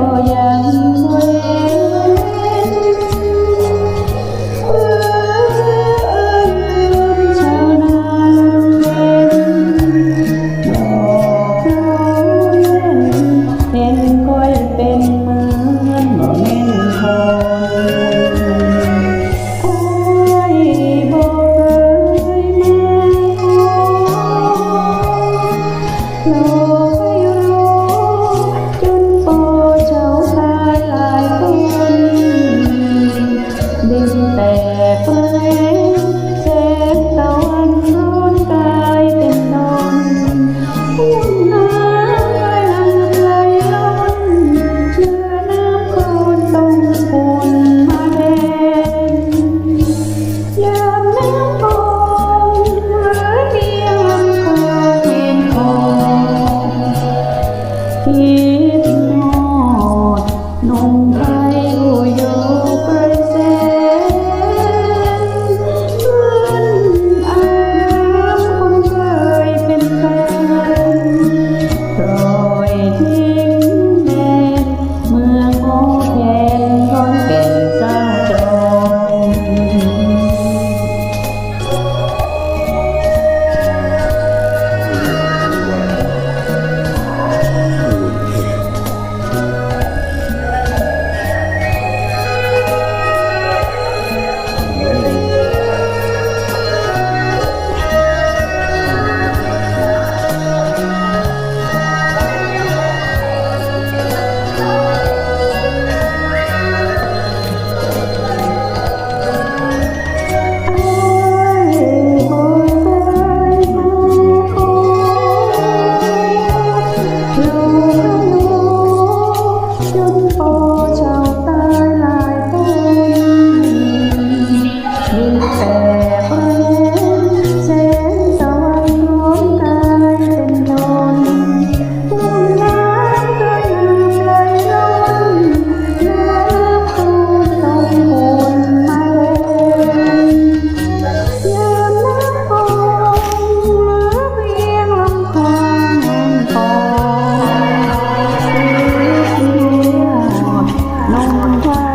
ก็ยังเว้นเพื่อเะอิ้นชาวนาเว้นดอกเขาเล่นเห็นก้เป็นเหมือนบ่ม่นทองอ้ายบ่เคยมาขอ 花